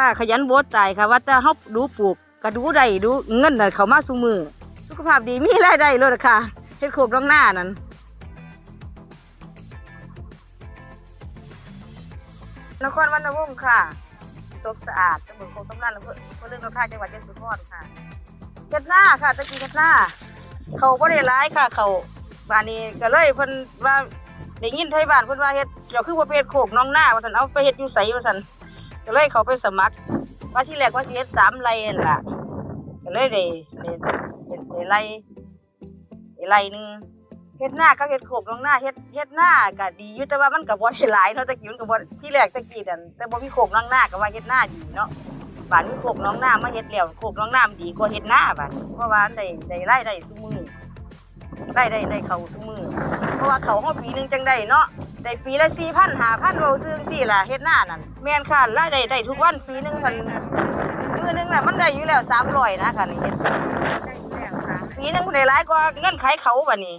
ค่ะ ขยันโบดใจค่ะ ว่าจะเฮาดูปลูกก็ดูได้ดูเงินน่ะเข้ามาซุมือ สุขภาพดีมีรายได้เลยค่ะเฮ็ดโคกน้องหน้านั่นนครวันวงศ์ค่ะตกสะอาดตำบลโคกตำนานอำเภออำเภอเรื่องนกท่าจังหวัดยะโสธรค่ะเฮ็ดหน้าค่ะตะกี้เฮ็ดหน้า เขาบ่ได้ร้ายค่ะ เขาบ้านนี้ก็เลยเพิ่นว่าได้ยินไทยบ้านเพิ่นว่าเฮ็ดเกี่ยวคือว่าไปเฮ็ดโคกน้องหน้าว่าซั่นเอาไปเฮ็ดอยู่ไสว่าซั่น ก็เลยเขาไปสมัคร ว่าที่แรกว่าสิเฮ็ดสามไร่นั่นล่ะก็เลยได้ได้ได้ได้ไร่ได้ไร่หนึงเฮ็ดหน้ากับเฮ็ดโคกน้องหน้าเฮ็ดเฮ็ดหน้าก็ดีอยู่แต่ว่ามันก็บ่ได้หลายเนาะตะกี้มันก็บ่ที่แรกตะกี้นั่นแต่บ่มีโคกน้องหน้าก็ว่าเฮ็ดหน้าดีเนาะบ้านมีโคกน้องหน้ามาเฮ็ดแล้วโคกน้องหน้ามันดีกว่าเฮ็ดหน้าบัดเพราะว่าได้ได้ไรายได้ซุมื้อได้ได้ได้เขาทุกมือเพราะว่าเขาเขาปีหนึงจังได้เนาะ ได้ปีละสี่พันห้าพันเราซื้อสี่ล่ะเฮ็ดหน้านั่นแม่นค่ะรายได้ได้ทุกวันปีหนึงมันมือหนึงน่ะมันได้อยู่แล้วสามร้อยนะค่ะนี่เฮ็ดปีหนึงมันได้หลายกว่าเงินขายเขาบัดนี้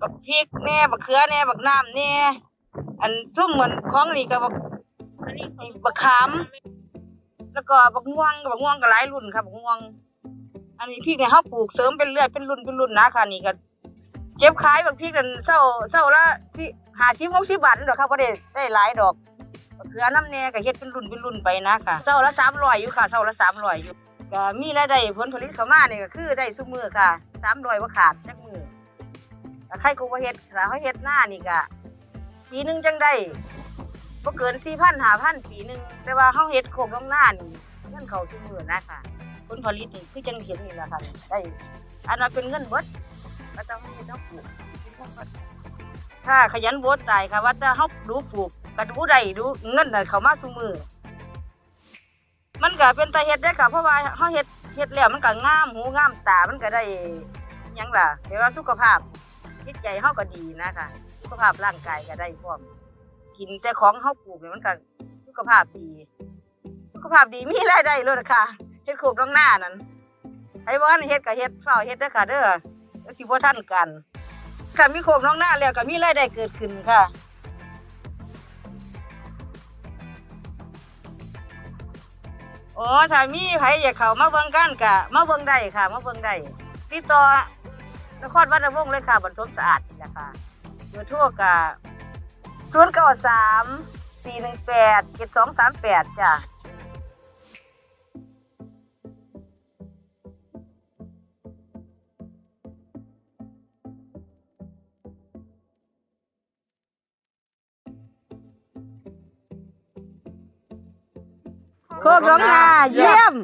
บักพริกแหน่บักเขือแหน่บักน้ำแหน่อันซุ่มเหมือนของนี่ก็บักบักขาม แล้วก็บักม่วงบักม่วงก็หลายรุ่นค่ะบักม่วง อันนี้พริกเนี่ยเขาปลูกเสริมเป็นเรื่อยเป็นรุ่นเป็นรุ่นนะค่ะนี่ก็เก็บขายบักพริกนั่นเศร้าเศร้าละสิหาชิหกสิบบาทนี่ดอกค่ะก็ได้ได้หลายดอกบักเขือน้ำแหน่ก็เฮ็ดเป็นรุ่นเป็นรุ่นไปนะค่ะเศร้าละสามร้อยอยู่ค่ะเศร้าละสามร้อยอยู่ก็มีรายได้ผลผลิตเข้ามาเนี่ยก็คือได้ซุมือค่ะสามร้อยว่าขาดจักมือแต่ใครกูว่าเฮ็ดถ้าเขาเฮ็ดหน้านี่ก็ปีหนึงจังได้บ่เกินสี่พันหาพันปีหนึ่งแต่ว่าเฮาเฮ็ดโคกน้องหน้านี่เงินเขาทุกมื้อนะค่ะ ลผลิตนี่คือจังเห็นนี่แหละค่ะได้อันนั้นเป็นเงินเบิดก็ต้องเฮ็ดต้องปลูกถ้าขยันบดตายค่ะ ว่าจะเฮาดูปลูกก็ดูได้ดูเงินน่ะเขามาทุมือมันก็เป็นตาเฮ็ดได้ค่ะ เพราะว่าเฮาเฮ็ดเฮ็ดแล้วมันก็งามหูงามตา มันก็ได้ยังล่ะแต่ว่าสุขภาพจิตใจเฮาก็ดีนะค่ะ สุขภาพร่างกายก็ได้พร้อมกินแต่ของเฮาปลูกเนี่ยมันก็สุขภาพดี สุขภาพดีมีรายได้เลยนะคะ เฮ็ดโคกน้องหน้านั่นไอ้บ่ทันเฮ็ดก็เฮ็ดเฝ้าเฮ็ดเด้อค่ะ เด้อสิบ่ทันกันค่ะมีโคกน้องหน้าแล้วก็มีรายได้เกิดขึ้นค่ะโอ้ถ้ามีไผอยากเข้ามาเบิ่งกันก็มาเบิ่งได้ค่ะ มาเบิ่งได้ติดต่อนครวัดระวงเลยค่ะบรรทมสะอาดนะค่ะเบอร์โทรก็ศูนย์เก้าสามสี่หนึ่งแปดเจ็ดสองสามแปดจ้ะ โคกน้องนาเยี่ยม